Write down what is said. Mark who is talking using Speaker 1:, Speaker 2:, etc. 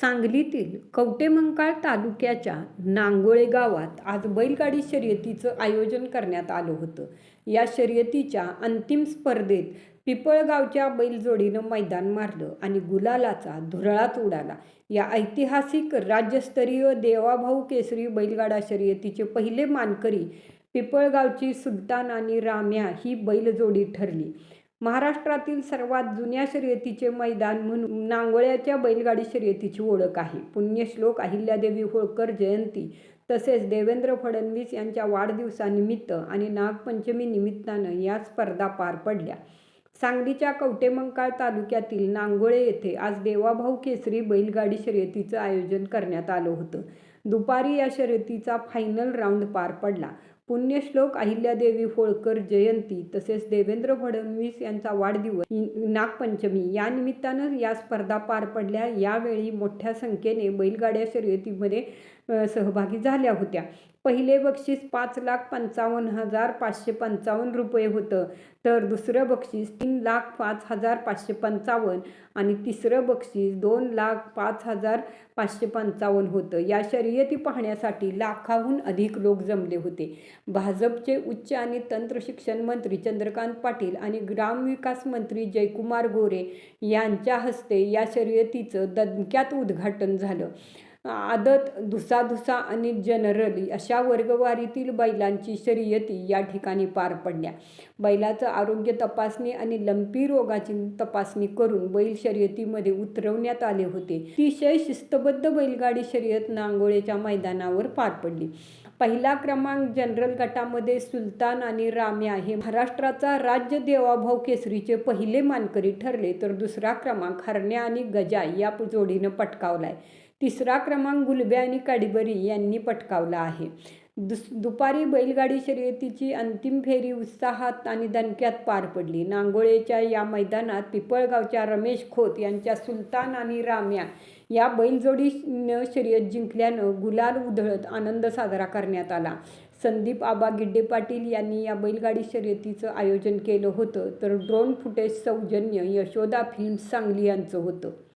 Speaker 1: सांगलीतील कवटेमंकाळ तालुक्याच्या नांगोळे गावात आज बैलगाडी शर्यतीचं आयोजन करण्यात आलं होतं. या शर्यतीच्या अंतिम स्पर्धेत पिपळगावच्या बैलजोडीनं मैदान मारलं आणि गुलालाचा धुरळात उडाला. या ऐतिहासिक राज्यस्तरीय देवाभाऊ केसरी बैलगाडा शर्यतीचे पहिले मानकरी पिपळगावची सुलतान आणि राम्या ही बैलजोडी ठरली. महाराष्ट्रातील सर्वात जुन्या शर्यतीचे मैदान म्हणून नांगोळ्याच्या बैलगाडी शर्यतीची ओळख आहे. पुण्यश्लोक अहिल्यादेवी होळकर जयंती तसेच देवेंद्र फडणवीस यांच्या वाढदिवसानिमित्त आणि नागपंचमी निमित्तानं या स्पर्धा पार पडल्या. सांगलीच्या कवटेमंकाळ तालुक्यातील नांगोळे येथे आज देवाभाऊ केसरी बैलगाडी शर्यतीचं आयोजन करण्यात आलं होतं. दुपारी या शर्यतीचा फायनल राऊंड पार पडला. पुण्यश्लोक अहिल्यादेवी होळकर जयंती तसेच देवेंद्र फडणवीस यांचा वाढदिवस नागपंचमी या निमित्तानं या स्पर्धा पार पडल्या. यावेळी मोठ्या संख्येने बैलगाड्या शर्यतीमध्ये सहभागी झाल्या होत्या. पहिले बक्षीस पाच लाख पंचावन्न हजार पाचशे पंचावन्न रुपये होतं. तर दुसरं बक्षीस तीन लाख पाच हजार पाचशे पंचावन्न आणि तिसरं बक्षीस दोन लाख पाच हजार पाचशे पंचावन्न होतं. या शर्यती पाहण्यासाठी लाखाहून अधिक लोक जमले होते. भाजपचे उच्च आणि तंत्र शिक्षण मंत्री चंद्रकांत पाटील आणि ग्रामविकास मंत्री जयकुमार गोरे यांच्या हस्ते या शर्यतीचं दणक्यात उद्घाटन झालं. आदत धुसाधुसा आणि जनरली अशा वर्गवारीतील बैलांची शर्यती या ठिकाणी पार पडल्या. बैलाचं आरोग्य तपासणी आणि लंपी रोगाची तपासणी करून बैल शर्यतीमध्ये उतरवण्यात आले होते. अतिशय शिस्तबद्ध बैलगाडी शर्यत नांगोळेच्या मैदानावर पार पडली. पहिला क्रमांक जनरल गटामध्ये सुलतान आणि राम्या हे महाराष्ट्राचा राज्य देवाभाऊ केसरीचे पहिले मानकरी ठरले तर दुसरा क्रमांक हरण्या आणि गजा या जोडीनं पटकावलाय. तिसरा क्रमांक गुलब्या आणि काडीबरी यांनी पटकावला आहे. दुस दुपारी बैलगाडी शर्यतीची अंतिम फेरी उत्साहात आणि दणक्यात पार पडली. नांगोळेच्या या मैदानात पिपळगावच्या रमेश खोत यांच्या सुलतान आणि राम्या या बैलजोडीनं शर्यत जिंकल्यानं गुलाल उधळत आनंद साजरा करण्यात आला. संदीप आबा गिड्डे पाटील यांनी या बैलगाडी शर्यतीचं आयोजन केलं होतं. तर ड्रोन फुटेज सौजन्य यशोदा फिल्म्स सांगली यांचं होतं.